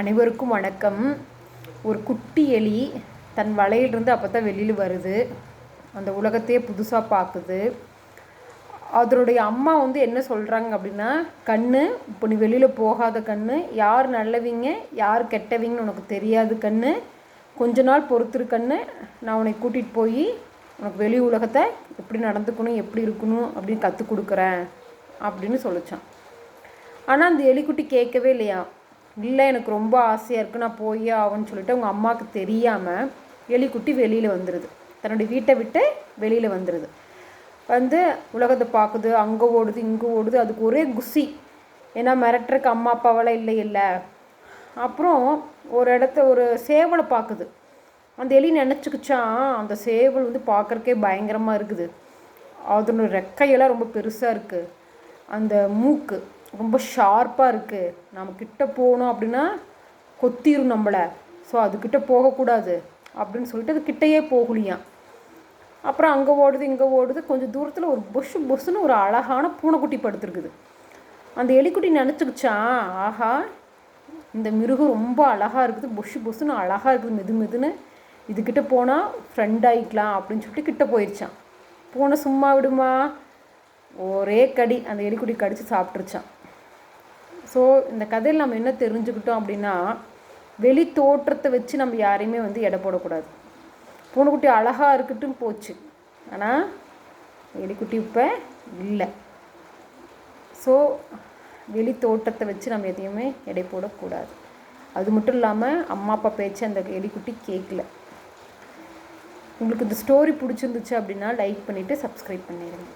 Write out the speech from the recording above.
அனைவருக்கும் வணக்கம். ஒரு குட்டி எலி தன் வலையிலிருந்து அப்போ தான் வெளியில் வருது. அந்த உலகத்தையே புதுசாக பார்க்குது அதனுடைய அம்மா வந்து என்ன சொல்கிறாங்க அப்படின்னா கண்ணு இப்போ நீ வெளியில் போகாத கண்ணு. யார் நல்லவிங்க யார் கெட்டவங்கன்னு உனக்கு தெரியாது கண்ணு. கொஞ்ச நாள் பொறுத்துரு கண்ணு. நான் உன்னை கூட்டிகிட்டு போய் உனக்கு வெளி உலகத்தை எப்படி நடந்துக்கணும் எப்படி இருக்கணும் அப்படின்னு கற்றுக் கொடுக்குறேன். அப்படின்னு சொல்லிச்சான். ஆனால் அந்த எலிக்குட்டி கேட்கவே இல்லையா? இல்லை எனக்கு ரொம்ப ஆசையாக இருக்குது நான் போயே ஆகும்னு சொல்லிட்டு அவங்க அம்மாவுக்கு தெரியாமல் எலிக்குட்டி வெளியில் வந்துடுது தன்னுடைய வீட்டை விட்டு வெளியில் வந்துடுது வந்து உலகத்தை பார்க்குது அங்கே ஓடுது இங்கே ஓடுது அதுக்கு ஒரே குசி. ஏன்னா மிரட்டுறக்கு அம்மா அப்பாவெல்லாம் இல்லை இல்லை. அப்புறம் ஒரு இடத்த ஒரு சேவலை பார்க்குது. அந்த எலி நினச்சிக்கிச்சான் அந்த சேவல் வந்து பார்க்குறக்கே பயங்கரமாக இருக்குது. அதனோட ரெக்கையெல்லாம் ரொம்ப பெருசாக இருக்குது அந்த மூக்கு. ரொம்ப ஷார்ப்பாக இருக்குது நம்ம கிட்ட போகணும் அப்படின்னா கொத்திரும் நம்மளை. ஸோ அதுக்கிட்ட போகக்கூடாது அப்படின்னு சொல்லிட்டு அது கிட்டேயே போகலியாம் அப்புறம் அங்கே ஓடுது இங்கே ஓடுது. கொஞ்சம் தூரத்தில் ஒரு பொஷ் பொஸ்ஸுன்னு ஒரு அழகான பூனைக்குட்டி படுத்துருக்குது. அந்த எலிக்குட்டி நினச்சிக்கிச்சான் ஆஹா இந்த மிருகம் ரொம்ப அழகாக இருக்குது. பொஷ் பொஸ்ஸுன்னு அழகாக இருக்குது. மெது மெதுன்னு இதுக்கிட்ட போனால் ஃப்ரெண்ட் ஆகிக்கலாம் அப்படின்னு சொல்லிட்டு கிட்ட போயிடுச்சான் பூனை சும்மா விடுமா? ஒரே கடி. அந்த எலிக்குட்டி கடித்து சாப்பிட்ருச்சான் ஸோ இந்த கதையில் நம்ம என்ன தெரிஞ்சுக்கிட்டோம் அப்படின்னா வெளி தோற்றத்தை வச்சு நம்ம யாரையுமே வந்து எடை போடக்கூடாது. பூனைக்குட்டி அழகாக இருக்கட்டும் போச்சு. ஆனால் எலிக்குட்டி இப்போ இல்லை. ஸோ வெளி தோட்டத்தை வச்சு நம்ம எதையுமே எடை போடக்கூடாது. அது மட்டும் இல்லாமல் அம்மா அப்பா பேச்சு அந்த எலிக்குட்டி கேட்கல உங்களுக்கு இந்த ஸ்டோரி பிடிச்சிருந்துச்சு அப்படின்னா லைக் பண்ணிவிட்டு சப்ஸ்கிரைப் பண்ணிடுங்க